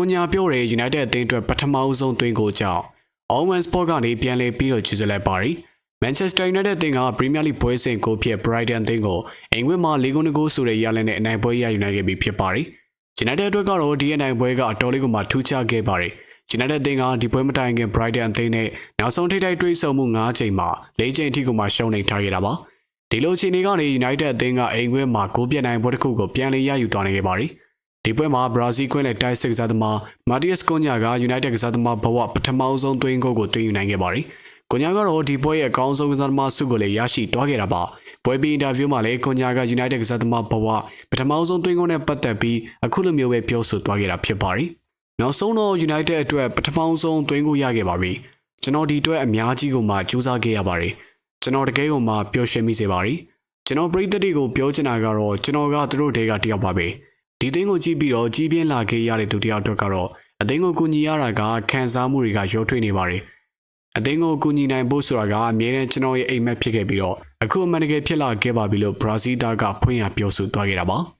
ကိုညာပြောတဲ့ United အသင်းအတွက်ပထမအဆုံးသွင်းကိုကြောင့် Owen Sport ကနေပြန်လည်ပြီးတော့ကျူးစလိုက်ပါရီ Manchester United အသင်းက Premier League ပွဲစဉ်ကိုဖြစ် Brighton အသင်းကိုအင်္ဂလိပ်မှာ၄ဂိုး၂ဂိုးဆိုတဲ့ရလနဲ့အနိုင်ပွဲရယူနိုင်ခဲ့ပြီးဖြစ်ပါရီ United အတွက်ကတော့ဒီအနိုင်ပွဲကအတော်လေးကိုမှထူးခြားခဲ့ပါရီ United အသင်းကဒီပွဲမတိုင်ခင် Brighton အသင်းနဲ့နောက်ဆုံးထိပ်တိုက်တွေ့ဆုံမှု၅ချိန်မှာ၄ချိန်အထိကိုမှရှုံးနေထားခဲ့တာပါဒီလိုချိန်တွေကနေ United အသင်းကအင်္ဂလိပ်မှာဂိုးပြတ်နိုင်ပွဲတစ်ခုကိုပြန်လည်ရယူသွားနိုင်ခဲ့ပါရီ ဒီပွဲမှာဘရာဇီးကွင်းနဲ့တိုက်စစ်ကစားသမားမာတီယက်စ်ကွန်ညာက United ကစားသမားဘဝပထမဆုံးသွင်းဂိုးကိုသွင်းယူနိုင်ခဲ့ပါတယ်။ကွန်ညာကတော့ဒီပွဲရဲ့အကောင်းဆုံးကစားသမားဆုကိုလည်းရရှိသွားခဲ့တာပါ။ပွဲပြီးအင်တာဗျူးမှာလည်းကွန်ညာက United ကစားသမားဘဝပထမဆုံးသွင်းဂိုးနဲ့ပတ်သက်ပြီးအခုလိုမျိုးပဲပြောဆိုသွားခဲ့တာဖြစ်ပါတယ်။နောက်ဆုံးတော့ United အတွက်ပထမဆုံးသွင်းဂိုးရခဲ့ပါပြီ။ကျွန်တော်ဒီအတွက်အများကြီးကိုမှကြိုးစားခဲ့ရပါတယ်။ကျွန်တော်တကယ်ကိုမှပျော်ရွှင်မိစေပါတယ်။ကျွန်တော်ပရိသတ်တွေကိုပြောချင်တာကတော့ကျွန်တော်ကသူတို့တွေကတယောက်ပါပဲ။ ဒီသိန်းကိုကြည့်ပြီးတော့ကြီးပြင်းလာခဲ့ရတဲ့သူတယောက်အတွက်ကတော့အသိန်းကိုကူညီရတာကခံစားမှုတွေကရောထွေးနေပါတယ်။အသိန်းကိုကူညီနိုင်ဖို့ဆိုတာကအမြဲတမ်းကျွန်တော်ရဲ့အိမ်မက်ဖြစ်ခဲ့ပြီးတော့အခုအမှန်တကယ်ဖြစ်လာခဲ့ပါပြီလို့ဘရာဇီးသားကဖွင့်ရပြောဆိုသွားခဲ့တာပါ။